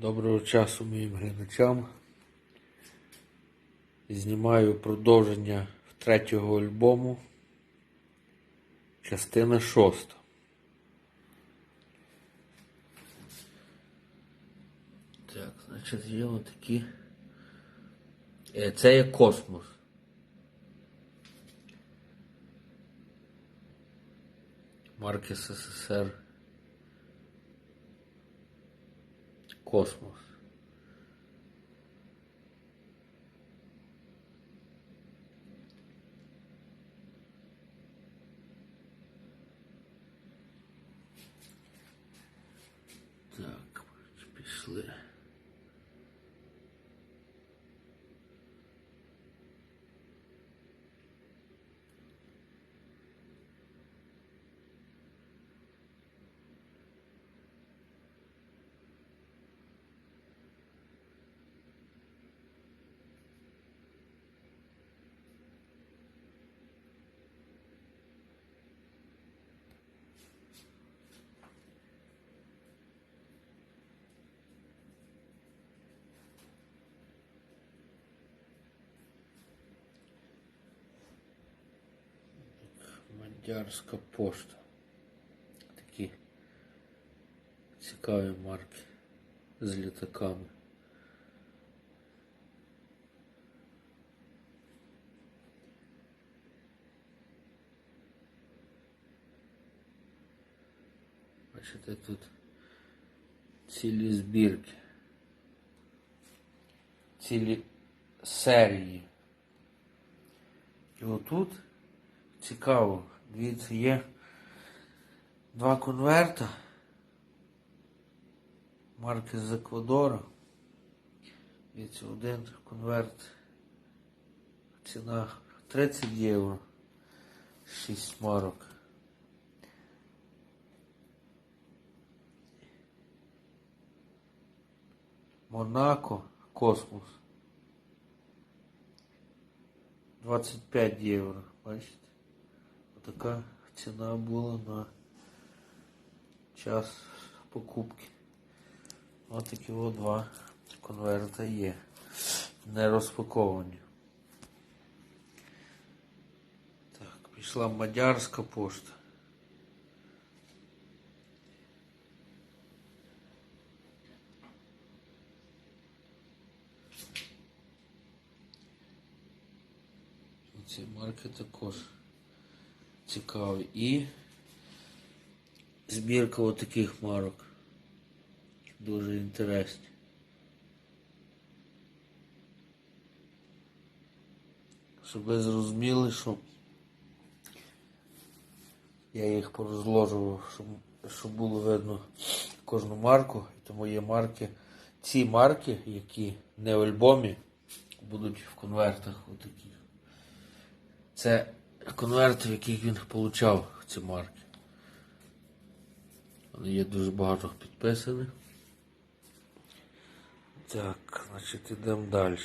Доброго часу моїм глядачам. Знімаю продовження третього альбому. Частина шоста. Так, значить, є отакі. Е, Це є космос. Марки СССР. Космос. Так, пішли. Мадярська пошта. Такі цікаві марки з літаками. Бачите, тут цілі збірки, цілі серії. І отут цікаво, дивіться, є два конверта марки з Еквадора. Дивіться, один конверт ціна 30 євро, 6 марок. Монако, космос. 25 євро, бачите? Така ціна була на час покупки. Ось такі от два конверта є. Не розпаковані. Так, пішла мадярська пошта. Ці марки також цікаві. І збірка отаких марок. Дуже інтересні. Щоб ви зрозуміли, що я їх порозложував, щоб, щоб було видно кожну марку. Тому є марки. Ці марки, які не в альбомі, будуть в конвертах отакі. Це конверти, в яких він отримав ці марки. Вони є дуже багато підписаних. Так, значить йдемо далі.